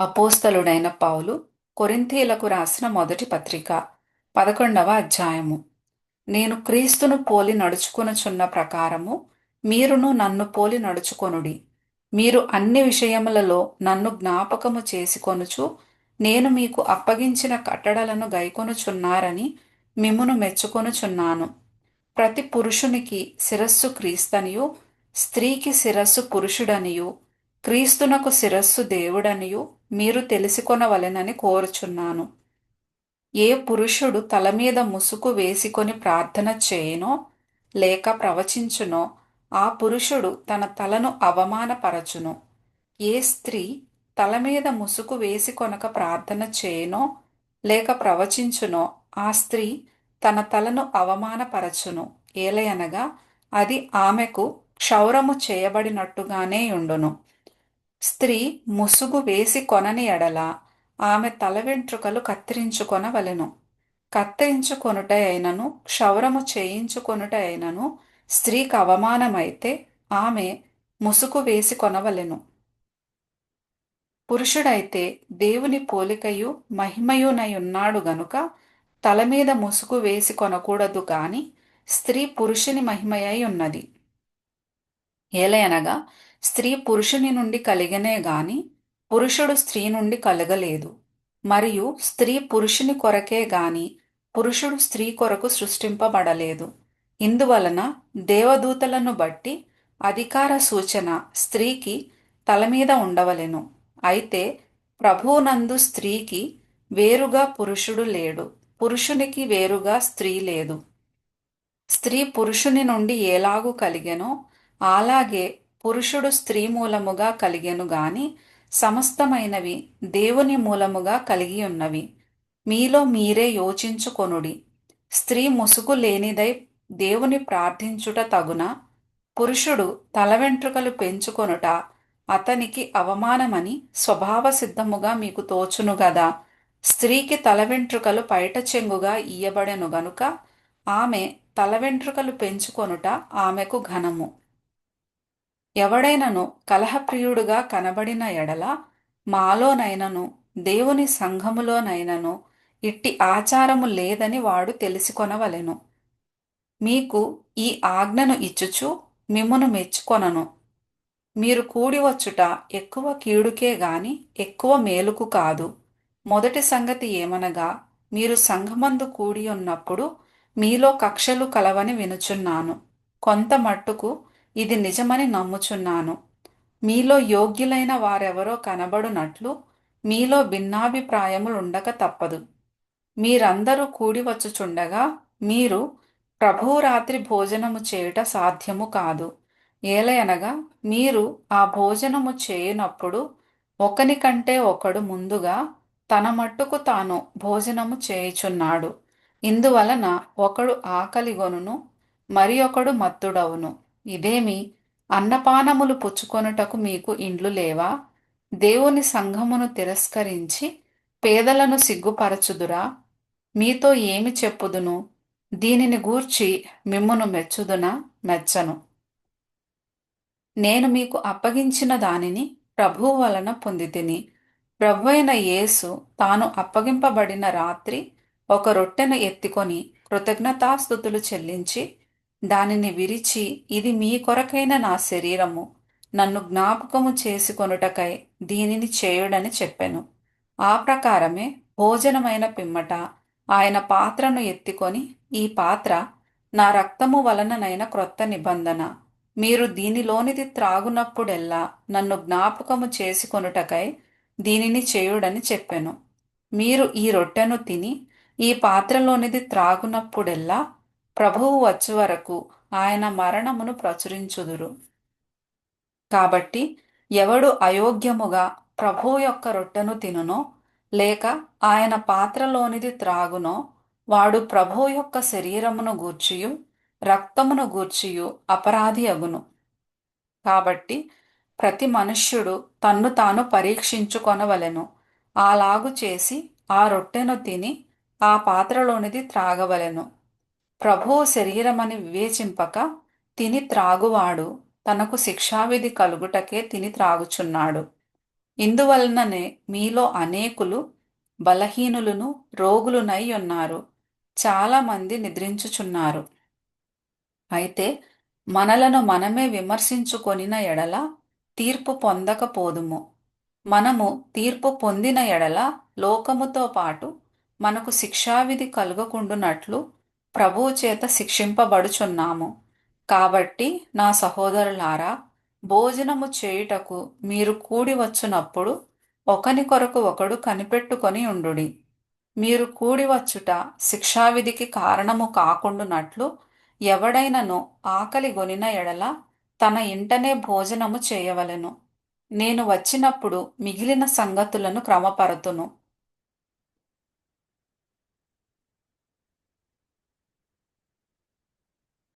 అపోస్తలుడైన పౌలు కొరింథీలకు రాసిన మొదటి పత్రిక పదకొండవ అధ్యాయము. నేను క్రీస్తును పోలి నడుచుకొనుచున్న ప్రకారము మీరును నన్ను పోలి నడుచుకొనుడి. మీరు అన్ని విషయములలో నన్ను జ్ఞాపకము చేసుకొనుచు నేను మీకు అప్పగించిన కట్టడలను గైకొనుచున్నారని మిమ్మును మెచ్చుకొనుచున్నాను. ప్రతి పురుషునికి శిరస్సు క్రీస్తనియు స్త్రీకి శిరస్సు పురుషుడనియు క్రీస్తునకు శిరస్సు దేవుడనియు మీరు తెలుసుకొనవలెనని కోరుచున్నాను. ఏ పురుషుడు తల మీద ముసుగు వేసుకొని ప్రార్థన చేయనో లేక ప్రవచించునో ఆ పురుషుడు తన తలను అవమానపరచును. ఏ స్త్రీ తల మీద ముసుగు వేసి కొనక ప్రార్థన చేయనో లేక ప్రవచించునో ఆ స్త్రీ తన తలను అవమానపరచును. ఏలయనగా అది ఆమెకు క్షౌరము చేయబడినట్టుగానే ఉండును. స్త్రీ ముసుగు వేసి కొనని ఎడల ఆమె తల వెంట్రుకలు కత్తిరించుకొనవలెను. కత్తిరించుకొనుట అయినను క్షౌరము చేయించుకొనుట అయినను స్త్రీకి అవమానమైతే ఆమె ముసుగు వేసి కొనవలెను. పురుషుడైతే దేవుని పోలికయు మహిమయునై ఉన్నాడు గనుక తల మీద ముసుగు వేసి కొనకూడదు గాని స్త్రీ పురుషుని మహిమయై ఉన్నది. ఏలయనగా స్త్రీ పురుషుని నుండి కలిగనే గాని పురుషుడు స్త్రీ నుండి కలగలేదు. మరియు స్త్రీ పురుషుని కొరకే గాని పురుషుడు స్త్రీ కొరకు సృష్టింపబడలేదు. ఇందువలన దేవదూతలను బట్టి అధికార సూచన స్త్రీకి తల మీద ఉండవలెను. అయితే ప్రభువునందు స్త్రీకి వేరుగా పురుషుడు లేడు. పురుషునికి వేరుగా స్త్రీ లేదు. స్త్రీ పురుషుని నుండి ఎలాగు కలిగెనో అలాగే పురుషుడు స్త్రీ మూలముగా కలిగెను గాని సమస్తమైనవి దేవుని మూలముగా కలిగి ఉన్నవి. మీలో మీరే యోచించుకొనుడి. స్త్రీ ముసుగు లేనిదై దేవుని ప్రార్థించుట తగున పురుషుడు తల వెంట్రుకలు పెంచుకొనుట అతనికి అవమానమని స్వభావ సిద్ధముగా మీకు తోచును గదా. స్త్రీకి తల వెంట్రుకలు పైట చెంగుగా ఇయ్యబడెను గనుక ఆమె తల వెంట్రుకలు పెంచుకొనుట ఆమెకు ఘనము. ఎవడైనను కలహప్రియుడుగా కనబడిన ఎడల మాలోనైనను దేవుని సంఘములోనైనను ఇట్టి ఆచారము లేదని వాడు తెలుసుకొనవలెను. మీకు ఈ ఆజ్ఞను ఇచ్చుచు మిమ్మును మెచ్చుకొనను. మీరు కూడి వచ్చుట ఎక్కువ కీడుకే గాని ఎక్కువ మేలుకు కాదు. మొదటి సంగతి ఏమనగా మీరు సంఘమందు కూడి ఉన్నప్పుడు మీలో కక్షలు కలవని వినుచున్నాను. కొంత మట్టుకు ఇది నిజమని నమ్ముచున్నాను. మీలో యోగ్యులైన వారెవరో కనబడునట్లు మీలో భిన్నాభిప్రాయములు ఉండక తప్పదు. మీరందరూ కూడి వచ్చుచుండగా మీరు ప్రభువు రాత్రి భోజనము చేయుట సాధ్యము కాదు. ఏలయనగా మీరు ఆ భోజనము చేయనప్పుడు ఒకని కంటే ఒకడు ముందుగా తన మట్టుకు తాను భోజనము చేయుచున్నాడు. ఇందువలన ఒకడు ఆకలిగొనును మరి ఒకడు మత్తుడవును. ఇదేమి? అన్నపానములు పుచ్చుకొనుటకు మీకు ఇండ్లు లేవా? దేవుని సంఘమును తిరస్కరించి పేదలను సిగ్గుపరచుదురా? మీతో ఏమి చెప్పుదును? దీనిని గూర్చి మిమ్మును మెచ్చుదునా? మెచ్చను. నేను మీకు అప్పగించిన దానిని ప్రభువు వలన పొందితిని. ప్రభువైన యేసు తాను అప్పగింపబడిన రాత్రి ఒక రొట్టెను ఎత్తుకొని కృతజ్ఞతాస్థుతులు చెల్లించి దానిని విరిచి ఇది మీ కొరకైన నా శరీరము. నన్ను జ్ఞాపకము చేసుకొనుటకై దీనిని చేయుడని చెప్పెను. ఆ ప్రకారమే భోజనమైన పిమ్మట ఆయన పాత్రను ఎత్తుకొని ఈ పాత్ర నా రక్తము వలననైన క్రొత్త నిబంధన. మీరు దీనిలోనిది త్రాగునప్పుడెల్లా నన్ను జ్ఞాపకము చేసుకొనుటకై దీనిని చేయుడని చెప్పెను. మీరు ఈ రొట్టెను తిని ఈ పాత్రలోనిది త్రాగునప్పుడెల్లా ప్రభువు వచ్చు వరకు ఆయన మరణమును ప్రచురించుదురు. కాబట్టి ఎవడు అయోగ్యముగా ప్రభువు యొక్క రొట్టెను తినునో లేక ఆయన పాత్రలోనిది త్రాగునో వాడు ప్రభువు యొక్క శరీరమును గూర్చియు రక్తమును గూర్చియు అపరాధి అగును. కాబట్టి ప్రతి మనుష్యుడు తన్ను తాను పరీక్షించుకొనవలెను. అలాగు చేసి ఆ రొట్టెను తిని ఆ పాత్రలోనిది త్రాగవలెను. ప్రభువు శరీరమని వివేచింపక తిని త్రాగువాడు తనకు శిక్షావిధి కలుగుటకే తిని త్రాగుచున్నాడు. ఇందువలననే మీలో అనేకులు బలహీనులను రోగులునై ఉన్నారు. చాలామంది నిద్రించుచున్నారు. అయితే మనలను మనమే విమర్శించుకొనిన ఎడల తీర్పు పొందకపోదుము. మనము తీర్పు పొందిన ఎడల లోకముతో పాటు మనకు శిక్షావిధి కలుగకుండునట్లు ప్రభువు చేత శిక్షింపబడుచున్నాము. కాబట్టి నా సహోదరులారా భోజనము చేయుటకు మీరు కూడి వచ్చునప్పుడు ఒకని కొరకు ఒకడు కనిపెట్టుకొని ఉండుడి. మీరు కూడి వచ్చుట శిక్షావిధికి కారణము కాకుండునట్లు ఎవడైనను ఆకలి గొనిన ఎడల తన ఇంటనే భోజనము చేయవలెను. నేను వచ్చినప్పుడు మిగిలిన సంగతులను క్రమపరతును.